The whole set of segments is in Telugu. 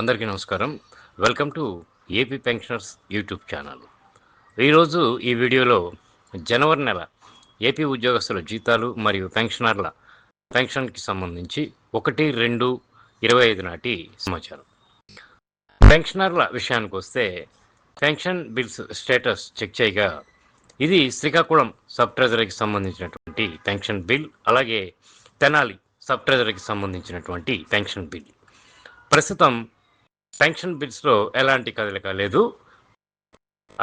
అందరికీ నమస్కారం. Welcome to AP pensioners YouTube channel. ఈరోజు ఈ వీడియోలో జనవరి నెల ఏపీ ఉద్యోగస్తుల జీతాలు మరియు పెన్షనర్ల పెన్షన్కి సంబంధించి ఒకటి రెండు ఇరవై ఐదు నాటి సమాచారం. పెన్షనర్ల విషయానికి వస్తే పెన్షన్ బిల్స్ స్టేటస్ చెక్ చేయగా ఇది శ్రీకాకుళం సబ్ ట్రెజరీకి సంబంధించినటువంటి పెన్షన్ బిల్ అలాగే తెనాలి సబ్ ట్రెజరీకి సంబంధించినటువంటి పెన్షన్ బిల్. ప్రస్తుతం శాంక్షన్ బిల్స్లో ఎలాంటి కదలిక లేదు.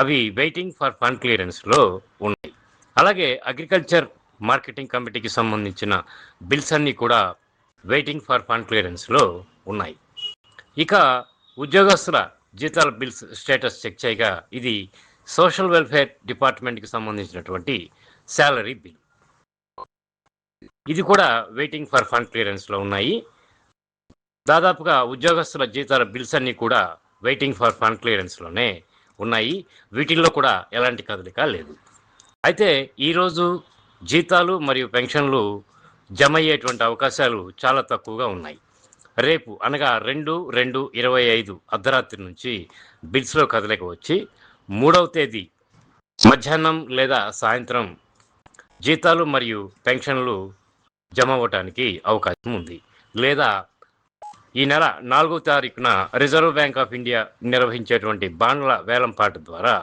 అవి వెయిటింగ్ ఫర్ ఫండ్ క్లియరెన్స్లో ఉన్నాయి. అలాగే అగ్రికల్చర్ మార్కెటింగ్ కమిటీకి సంబంధించిన బిల్స్ అన్నీ కూడా వెయిటింగ్ ఫర్ ఫండ్ క్లియరెన్స్లో ఉన్నాయి. ఇక ఉద్యోగస్తుల జీతాల బిల్స్ స్టేటస్ చెక్ చేయగా ఇది సోషల్ వెల్ఫేర్ డిపార్ట్మెంట్కి సంబంధించినటువంటి శాలరీ బిల్ ఇది కూడా వెయిటింగ్ ఫర్ ఫండ్ క్లియరెన్స్లో ఉన్నాయి. దాదాపుగా ఉద్యోగస్తుల జీతాల బిల్స్ అన్నీ కూడా వెయిటింగ్ ఫర్ ఫండ్ క్లియరెన్స్లోనే ఉన్నాయి. వీటిల్లో కూడా ఎలాంటి కదలిక లేదు. అయితే ఈరోజు జీతాలు మరియు పెన్షన్లు జమ అయ్యేటువంటి అవకాశాలు చాలా తక్కువగా ఉన్నాయి. రేపు అనగా రెండు రెండు ఇరవై ఐదు అర్ధరాత్రి నుంచి బిల్స్లో కదలిక వచ్చి మూడవ తేదీ మధ్యాహ్నం లేదా సాయంత్రం జీతాలు మరియు పెన్షన్లు జమ అవ్వటానికి అవకాశం ఉంది. లేదా ఈ నెల నాలుగో తారీఖున రిజర్వ్ బ్యాంక్ ఆఫ్ ఇండియా నిర్వహించేటువంటి బాండ్ల వేలంపాట ద్వారా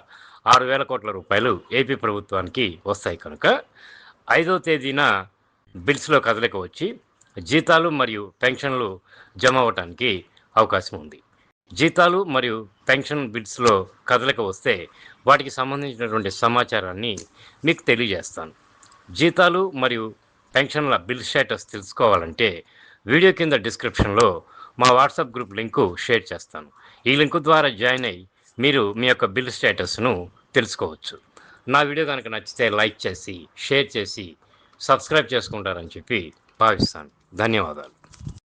ఆరు వేల కోట్ల రూపాయలు ఏపీ ప్రభుత్వానికి వస్తాయి కనుక ఐదో తేదీన బిల్స్లో కదలిక వచ్చి జీతాలు మరియు పెన్షన్లు జమ అవ్వటానికి అవకాశం ఉంది. జీతాలు మరియు పెన్షన్ బిల్స్లో కదలిక వస్తే వాటికి సంబంధించినటువంటి సమాచారాన్ని మీకు తెలియజేస్తాను. జీతాలు మరియు పెన్షన్ల బిల్ స్టేటస్ తెలుసుకోవాలంటే వీడియో కింద డిస్క్రిప్షన్లో మా వాట్సాప్ గ్రూప్ లింకు షేర్ చేస్తాను. ఈ లింకు ద్వారా జాయిన్ అయ్యి మీరు మీ యొక్క బిల్ స్టేటస్ను తెలుసుకోవచ్చు. నా వీడియో కనుక నచ్చితే లైక్ చేసి షేర్ చేసి సబ్స్క్రైబ్ చేసుకుంటారని చెప్పి భావిస్తాను. ధన్యవాదాలు.